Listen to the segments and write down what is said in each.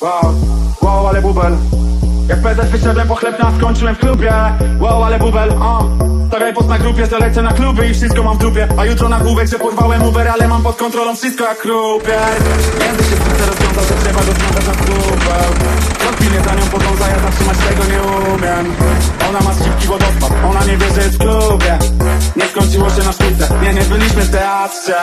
Wow, wow, ale bubel. Jak PZ wyszedłem po chleb, a skończyłem w klubie. Wow, ale bubel, o Stawiaj post na grupie, że lecę na kluby i wszystko mam w dupie. A jutro na główek, że porwałem Uber, ale mam pod kontrolą wszystko jak krupier Język się wkrótce rozwiązał, że trzeba go związać na kubeł Rozpilnie za nią podąża, ja zatrzymać tego nie umiem Ona ma szybki wodospad, ona nie wie, że jest w klubie. Nie skończyło się na sztuce, nie, nie byliśmy w teatrze.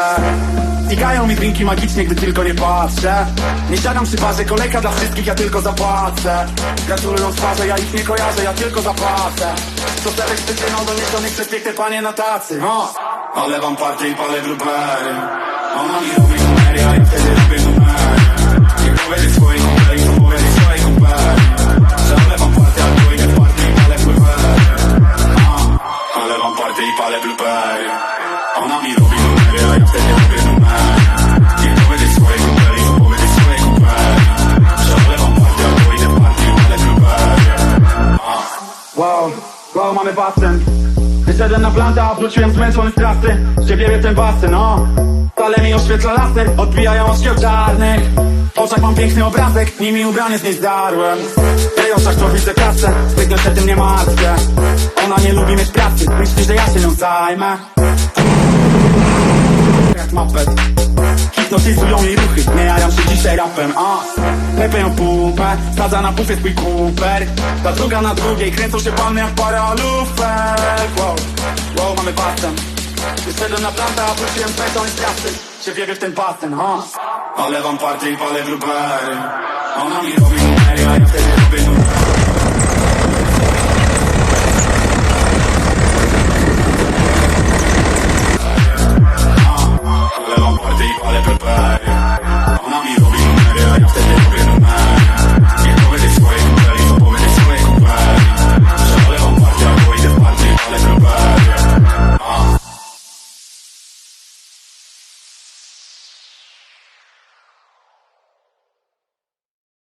Znikają mi drinki magicznie, gdy tylko nie patrzę. Nie siadam przy barze, kolejka dla wszystkich, ja tylko zapłacę. Gratulują twarze, ja ich nie kojarzę, ja tylko zapłacę. Co serek przyczyną do niesionych przez piękne panie na tacy. O. Ale wam partię i palę blueberry Ona mi robi palę blueberry Ona mi robi numery, a ja wtedy robię numery. Nie powiedzieć swojej kumpeli, to powiedzieć swojej Że ale wam partię, idę partię palę blueberry Wow, wow, mamy basen. Wyszedłem na planta, a wróciłem zmęczony z trasy. Gdzie bierę ten basen, no Ale mi oświetla laser, odbijają od szkieł czarnych. Oczach mam piękny obrazek, nimi ubranie z niej zdarłem W jej oczach to widzę kasę, się tym nie martwię. Ona nie lubi mieć pracy, myśli, że ja się nią zajmę. Jak mapet Hipnotyzują jej ruchy, jaram się dzisiaj rapem, a. Lepę ją pupę, sadza na pufie swój kuper. Ta druga na drugiej, kręcą się panny jak paralufek Wow, wow, mamy basen. Wyszedłem na plantę, a wróciłem z pracy Się wierzę w ten basen, ha. Ale wam partię i palę blueberry Ona mi robi numery, a ja wtedy